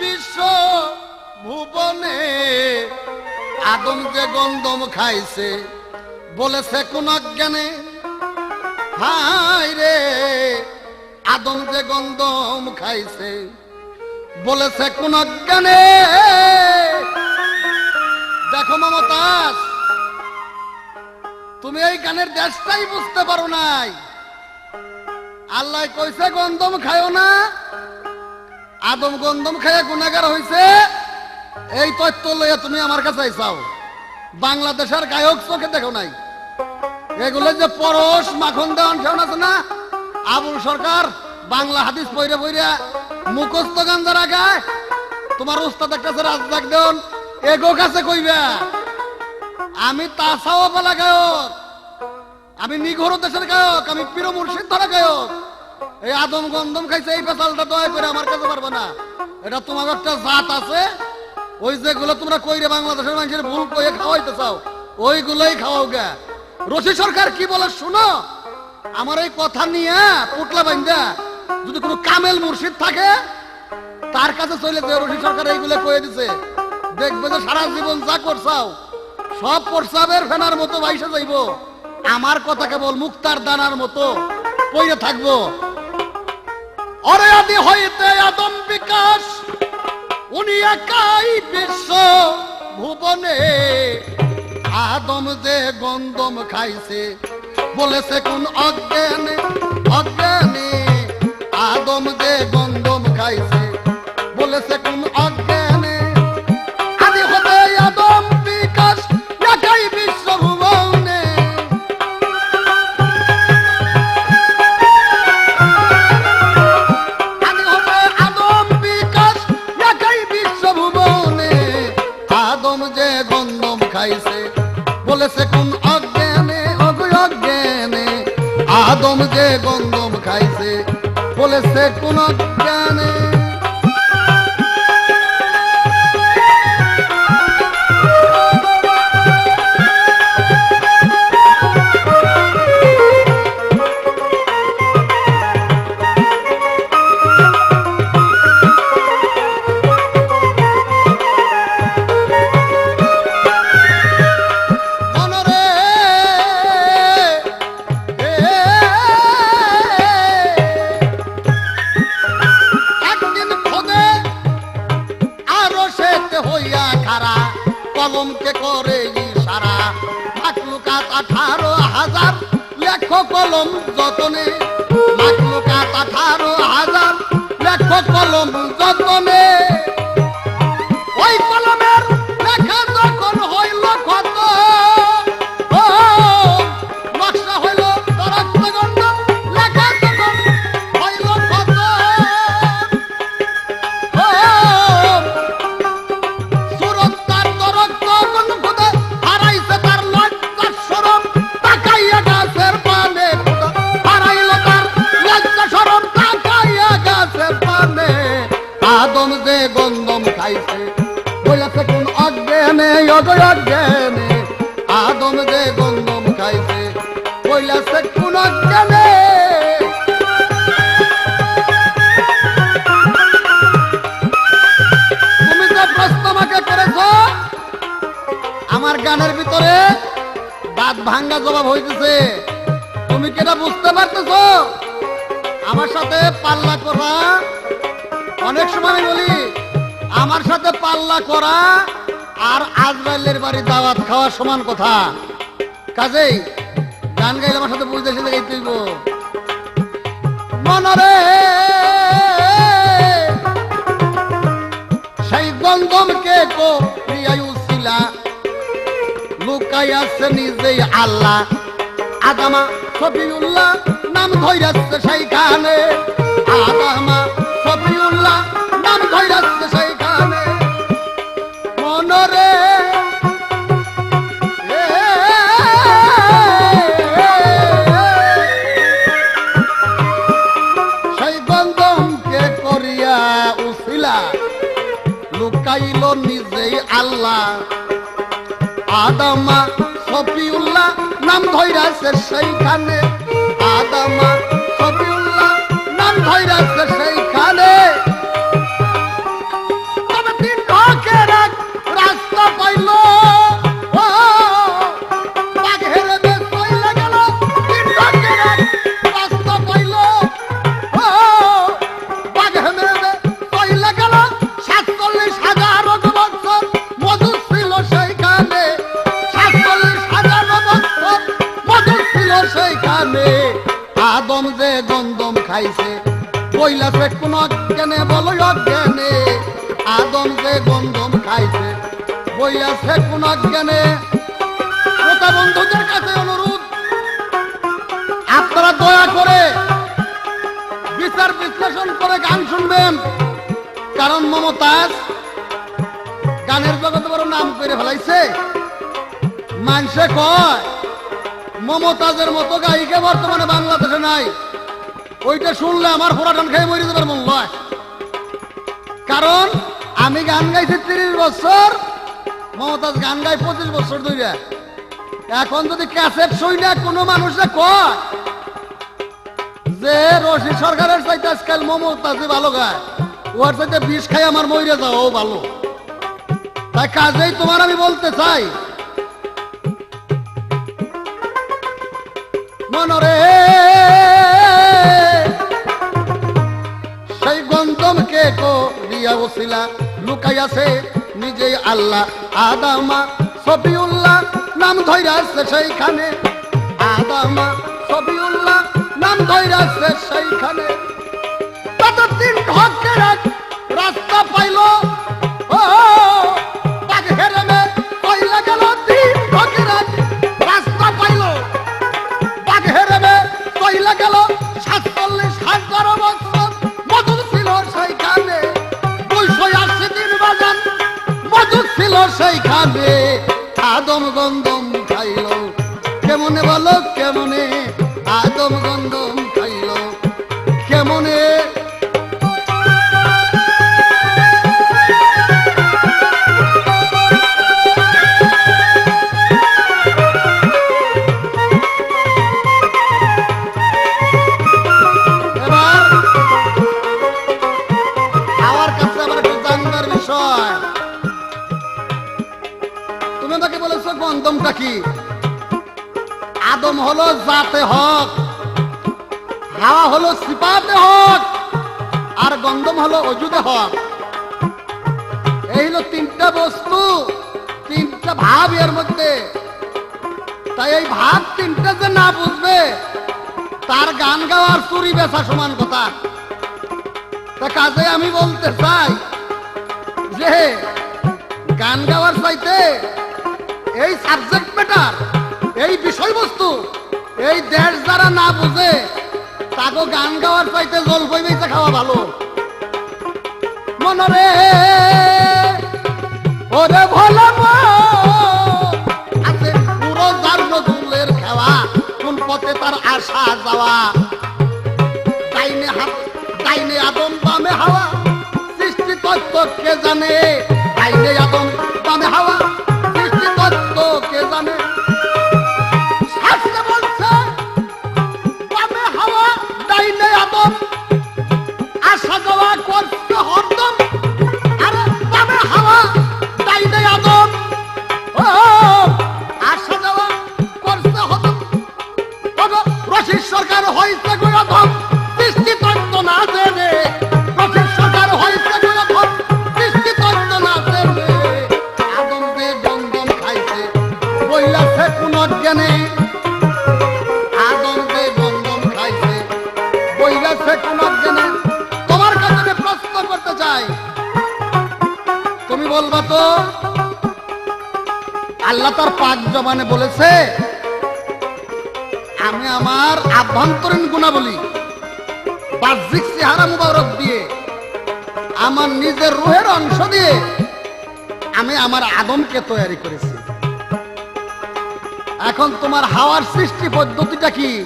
বিশ্ব ভুবনে আদম যে গন্ধম খাইছে, বলেছে কোন জ্ঞানে হাই রে, আদম যে গন্ধম খাইছে, বলেছে কোন জ্ঞানে দেখো মমতাস তুমি এই গানের দেশটাই বুঝতে পারো নাই। আল্লাহ কইছে গন্ধম খায়ো না। আদম গন্ধম খাইয়া গুণাগার হইছে, এই তথ্য লইয়া তুমি আমার কাছে আইসাও। বাংলাদেশের গায়ক চোখে দেখো নাই। এগুলো যে পরশ মাখন দেওয়ান সেওন আছে না? আবুল সরকার বাংলা হাদিস পইরে পইরে মুখস্থ গান যারা গায় তোমার উস্তাদ একটা আছে রাজদাক দেন এগো কাছে কইবা, আমি তাসাও বলা গায়ক, আমি নিঘর দেশের গায়ক, আমি পীর মুর্শিদ ধরা গায়ক। এই আদম গন্ধম খাইছে, এই করে আমার কাছে পারবে না। এটা তোমার একটা জাত আছে, ওই যেগুলো তোমরা কইরে বাংলাদেশের মানুষের ভুল খাওয়াইতে চাও, ওইগুলোই খাওয়াও গা। রশি সরকার কি বলে শুনো? আমার এই কথা নিয়ে পুটলা বাইন্দা যদি কোনো কামেল মুর্শিদ থাকে, তার কাছে চলে যে রশি সরকার এইগুলো কয়ে দিছে। দেখবে যে সারা জীবন যা করছাও, সব প্রসাবের ফেনার মতো বাইসে যাইব। আমার কথা কেবল মুক্তার দানার মতো পইরে থাকব। অরে আদি হইতে আদম বিকাশ, উনি একাই বিশ্ব ভুবনে। আদম যে গন্ধম খাইছে, বলেছে কোন অজ্ঞানে অজ্ঞানে। আদম যে গন্ধম খাইছে, বলেছে কোন অজ্ঞানে। গন্ধম খাইছে। বলেছে কোন অজ্ঞানে কলম যতনে মাকলুকাত আঠারো হাজার লেখ কলম যতনে অগ অজ্ঞানে আদম যে গন্ধম খাইছে বলেছে কোন অজ্ঞানে তুমি যে প্রশ্ন আমাকে করেছ, আমার গানের ভিতরে দাঁত ভাঙ্গা জবাব হইতেছে। তুমি কি এটা বুঝতে পারতেছ? আমার সাথে পাল্লা করা, অনেক সময় বলি, আমার সাথে পাল্লা করা আর আজরাইলের বাড়ি দাওয়াত খাওয়া সমান কথা। কাজেই গান গাইলে আমার সাথে বুঝতে শিখে গাইতে হইব মনরে সেই গন্ধমকে কো প্রিয়ায়ুশিলা লুকাইয়াছে নিজেই আল্লাহ। আদামা সফিউল্লাহ নাম ধৈরাচ্ছে সেইখানে। আদামা সফিউল্লাহ নাম ধৈরাচ্ছে সেইখানে। উছিলা লুকাইল নিজেই আল্লাহ। আদামা সফিউল্লাহ নাম ধৈরাছে সেইখানে। আদামা সফিউল্লাহ নাম ধৈরাছে খাইছে কইলাছে কোন অজ্ঞানে বলো অজ্ঞানে আদম যে গন্দম খাইছে। বইয়াছে কোন। অজ্ঞানে শ্রোতা বন্ধুদের কাছে অনুরোধ, আপনারা দয়া করে বিচার বিশ্লেষণ করে গান শুনবেন। কারণ মমতাজ গানের জগতে বড় নাম করে ফেলাইছে। মানুষে কয়, মমতাজের মতো গায়িকা বর্তমানে বাংলাদেশে নাই। ওইটা শুনলে আমার ফোরাটান খেয়ে মরে যাবার মন কারণ, আমি গান গাইছি তিরিশ বছর, মমতাজ গান গাই পঁচিশ বছর ধরে এখন যদি ক্যাসেট শুই না কোনো মানুষে কয় যে, রশি সরকারের চাইতে আজকাল মমতাজে ভালো গায়। ওর চাইতে বিষ খাই আমার মরে যাও ও ভালো। তাই কাজেই তোমার আমি বলতে চাই। মনরে করিয়া বসিলা লুকাইয়াছে নিজেই আল্লাহ, আদামা, সফিউল্লাহ, নাম ধৈরাছে সেইখানে। আদামা, সফিউল্লাহ, নাম ধৈরাছে সেইখানে। ততদিন ঢকের রাস্তা পাইল। ও, তাকে হেরেমে কইলা গেল দিন ঢকের রাস্তা পাইল। তাকে হেরেমে কইলা গেল মধুর খাবে আদম গন্ধম খাইল। কেমনে বলো কেমনে আদম হলো জাতে হক, হাওয়া হলো সিপাতে হক, আর গন্ধম হলো অজুদে হক। এই হলো তিনটা বস্তু, তিনটা ভাব এর মধ্যে। তাই এই ভাব তিনটা যে না বুঝবে, তার গান গাওয়ার চুরি বেচা সমান কথা। তা কাজে আমি বলতে চাই যে, গান গাওয়ার চাইতে এই সাবজেক্ট ম্যাটার এই বিষয়বস্তু, এই দেশ যারা না বুঝে তাকে গান গাওয়ার চাইতে জলপাই বেচে খাওয়া ভালো। মনরে ওরে ভোলা আছে পুরো যার নজুলের কোন পথে তার আশা যাওয়া। ডাইনে হাত আদম বামে হাওয়া, সৃষ্টি তত্ত্ব কে জানে। জ্ঞানে করতে আমি আমার আভ্যন্তরীণ বাহ্যিক দিয়ে, আমার নিজের রুহের অংশ দিয়ে, আমি আমার আদমকে তৈরি করেছি। এখন তোমার হাওয়ার সৃষ্টি পদ্ধতিটা কি?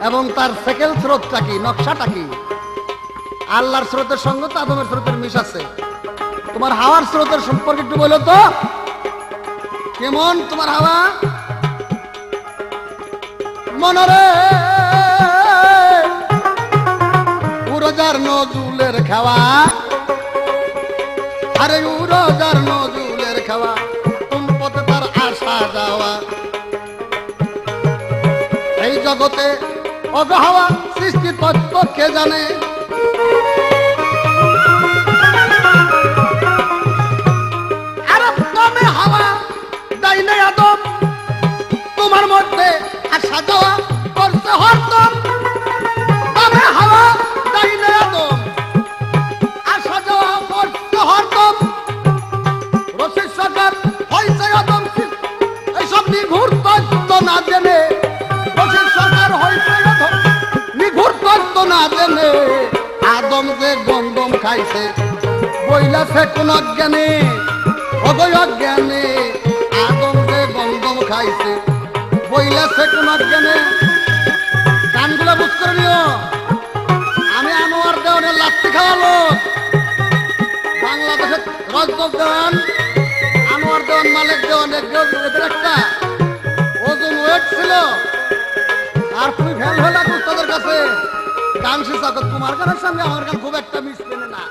এবং তার সেকেন্ড স্রোতটা কি? নকশাটা কি? আল্লাহর স্রোতের সঙ্গে তো আদমের স্রোতের মিশ আছে। তোমার হাওয়ার স্রোতের সম্পর্কে একটু বলো তো। কেমন তোমার হাওয়া? মনরে উরজার নজুলের খাওয়া। আরে উরজার নজুলের খাওয়া। কোন পথে তার আসা যাওয়া। জগতে অগহাওয়া সৃষ্টি তত্ত্ব কে জানে? আরে তোমার মধ্যে আসা যাওয়া করতে হরদম। আদম যে গন্দম খাইছে। বইলাছে কোন অজ্ঞানে অবয় অজ্ঞানে আদম যে গন্দম খাইছে। বইলাছে কোন অজ্ঞানে গানগুলো বুঝ করে নিও। আমি আনোয়ার দেওয়ানের লাত্তি খাওয়ালো বাংলাদেশের রজব দেওয়ান আনোয়ার দেওয়ান, মালিক দেওয়ান একটা। ওজন ওয়েট ছিল। আর তুমি ফেল লাগো তাদের গান সে জগৎ কুমার গানের সঙ্গে আমার গান খুব একটা মিস মিশবে না।